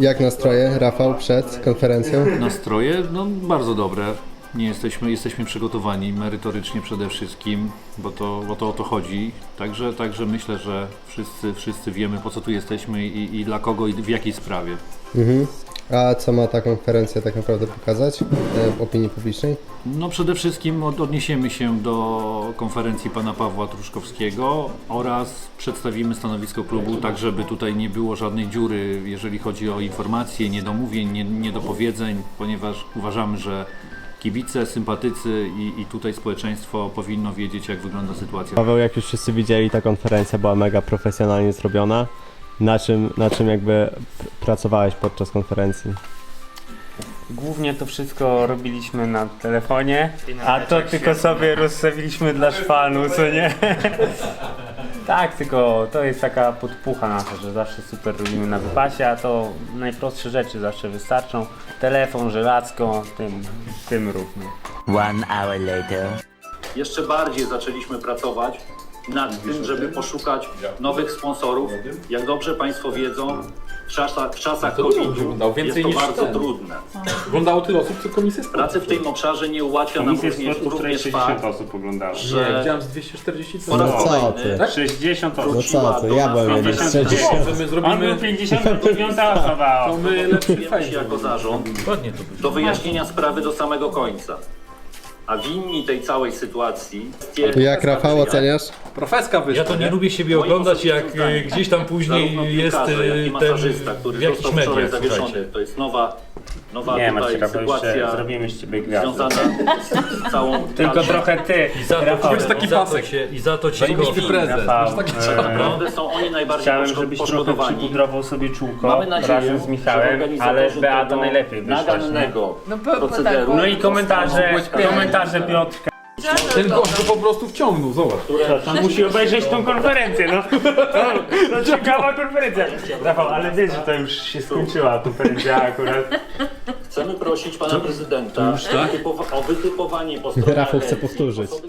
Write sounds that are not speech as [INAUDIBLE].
Jak nastroje, Rafał, przed konferencją? Nastroje, no bardzo dobre. Nie jesteśmy, jesteśmy przygotowani merytorycznie przede wszystkim, bo to, bo to o to chodzi. Także, także myślę, że wszyscy, wszyscy wiemy po co tu jesteśmy i, i dla kogo i w jakiej sprawie. Mhm. A co ma ta konferencja tak naprawdę pokazać e, opinii publicznej? No przede wszystkim od, odniesiemy się do konferencji pana Pawła Truszkowskiego oraz przedstawimy stanowisko klubu, tak żeby tutaj nie było żadnej dziury, jeżeli chodzi o informacje, niedomówień, nie, niedopowiedzeń, ponieważ uważamy, że kibice, sympatycy i, i tutaj społeczeństwo powinno wiedzieć, jak wygląda sytuacja. Paweł, jak już wszyscy widzieli, ta konferencja była mega profesjonalnie zrobiona. Na czym, na czym jakby pracowałeś podczas konferencji? Głównie to wszystko robiliśmy na telefonie, a to tylko sobie rozstawiliśmy dla szwanu, co nie? [LAUGHS] tak, tylko to jest taka podpucha nasza, że zawsze super robimy na wypasie, a to najprostsze rzeczy zawsze wystarczą. Telefon, żelazko, tym, tym róbmy. One hour later. Jeszcze bardziej zaczęliśmy pracować nad tym, żeby poszukać nowych sponsorów. Jak dobrze Państwo wiedzą, w czasach, w czasach COVID-u wyglądał jest więcej to niż bardzo ten. trudne. Oglądało tyle osób, co komisję sportu. Pracy w tym obszarze nie ułatwia nam Komisję również, sportu, której również 60 fakt, osób oglądało. Nie, że widziałem z 240 po raz No co kolejny ty? 60 osób. No co ty, ja byłem jeden z 60. To my On był zrobimy... 59 osoba. To my lepszy się fajny. jako zarząd do wyjaśnienia sprawy do samego końca. A winni tej całej sytuacji To jak Rafał oceniasz? Profeska wyszła, Ja to nie lubię siebie oglądać, jak e, gdzieś tam Zarówno później jest piłkarze, jak i e, masażysta, ten który w jakichś został wczoraj mediach, zawieszony. słuchajcie. To jest nowa, nowa Nie ma tutaj ciekawe, sytuacja zrobimy z ciebie gwiazdę. związana z całą [LAUGHS] Tylko trochę ty, I za to, Rafał. taki i za to pasek. się, i za to cię Zajebisty kocham. prezes. Rafał, taki e, Naprawdę są oni najbardziej Chciałem, poszko- żebyś trochę poszkodowani. sobie czółko Mamy nadzieję, razem z że Michałem, organizatorzy ale Beata tego najlepiej wyszłaś. nie? nagannego No, po procederu. No i komentarze, komentarze Piotrka. Ten gość go po prostu wciągnął, zobacz. On musi obejrzeć tą konferencję, no. To, to ciekawa konferencja. Rafał, ale wiesz, że to już się skończyła konferencja akurat. Chcemy prosić pana prezydenta tak? wytypowa- o wytypowanie po stronie Rafał chce powtórzyć. osoby